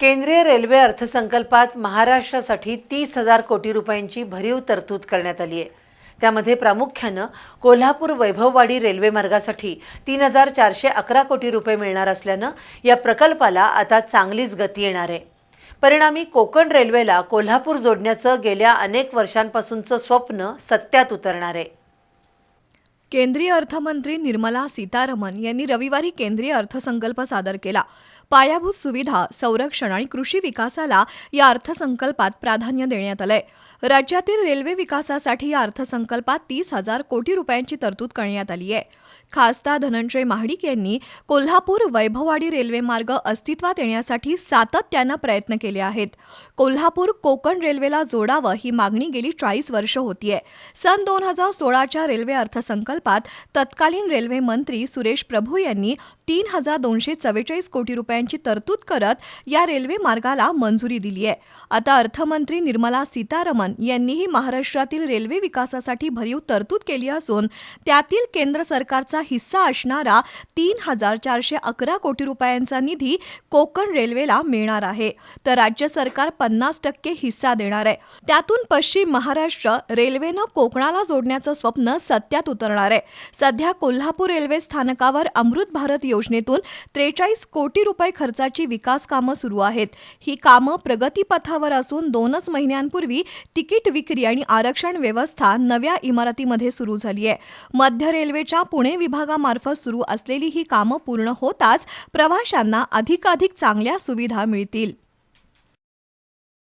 केंद्रीय रेल्वे अर्थसंकल्पात महाराष्ट्रासाठी तीस हजार कोटी रुपयांची भरीव तरतूद करण्यात आली आहे. त्यामध्ये प्रामुख्यानं कोल्हापूर वैभववाडी रेल्वे मार्गासाठी तीन हजार चारशे अकरा कोटी रुपये मिळणार असल्यानं या प्रकल्पाला आता चांगलीच गती येणार आहे. परिणामी कोकण रेल्वेला कोल्हापूर जोडण्याचं गेल्या अनेक वर्षांपासूनचं स्वप्न सत्यात उतरणार आहे. केंद्रीय अर्थमंत्री निर्मला सीतारमन यांनी रविवारी केंद्रीय अर्थसंकल्प सादर केला. पायाभूत सुविधा संरक्षण आणि कृषी विकासाला या अर्थसंकल्पात प्राधान्य देण्यात आलंय. राज्यातील रेल्वे विकासासाठी या अर्थसंकल्पात तीस हजार कोटी रुपयांची तरतूद करण्यात आली आहे. खासदार धनंजय महाडिक यांनी कोल्हापूर वैभववाडी रेल्वे मार्ग अस्तित्वात येण्यासाठी सातत्यानं प्रयत्न केले आहेत. कोल्हापूर कोकण रेल्वेला जोडावं ही मागणी गेली चाळीस वर्ष होतीये. सन दोन हजार सोळाच्या रेल्वे अर्थसंकल्प अर्थसंकल्पात तत्कालीन रेल्वे मंत्री सुरेश प्रभू यांनी तीन हजार दोनशे चव्वेचाळीस कोटी रुपयांची तरतूद करत या रेल्वे मार्गाला मंजुरी दिली आहे. आता अर्थमंत्री निर्मला सीतारमण यांनीही महाराष्ट्रातील रेल्वे विकासासाठी भरीव तरतूद केली असून त्यातील केंद्र सरकारचा हिस्सा असणारा तीन हजार चारशे अकरा कोटी रुपयांचा निधी कोकण रेल्वेला मिळणार आहे. तर राज्य सरकार पन्नास टक्के हिस्सा देणार आहे. त्यातून पश्चिम महाराष्ट्र रेल्वेनं कोकणाला जोडण्याचं स्वप्न सत्यात उतरणार आहे. सध्या कोल्हापूर रेल्वे स्थानकावर अमृत भारत योजनेतून त्रेचाळीस कोटी रुपये खर्चाची विकास कामं सुरू आहेत. ही कामं प्रगतीपथावर असून दोनच महिन्यांपूर्वी तिकीट विक्री आणि आरक्षण व्यवस्था नव्या इमारतीमध्ये सुरू झाली आहे. मध्य रेल्वेच्या पुणे विभागामार्फत सुरू असलेली ही कामं पूर्ण होताच प्रवाशांना अधिकाधिक चांगल्या सुविधा मिळतील.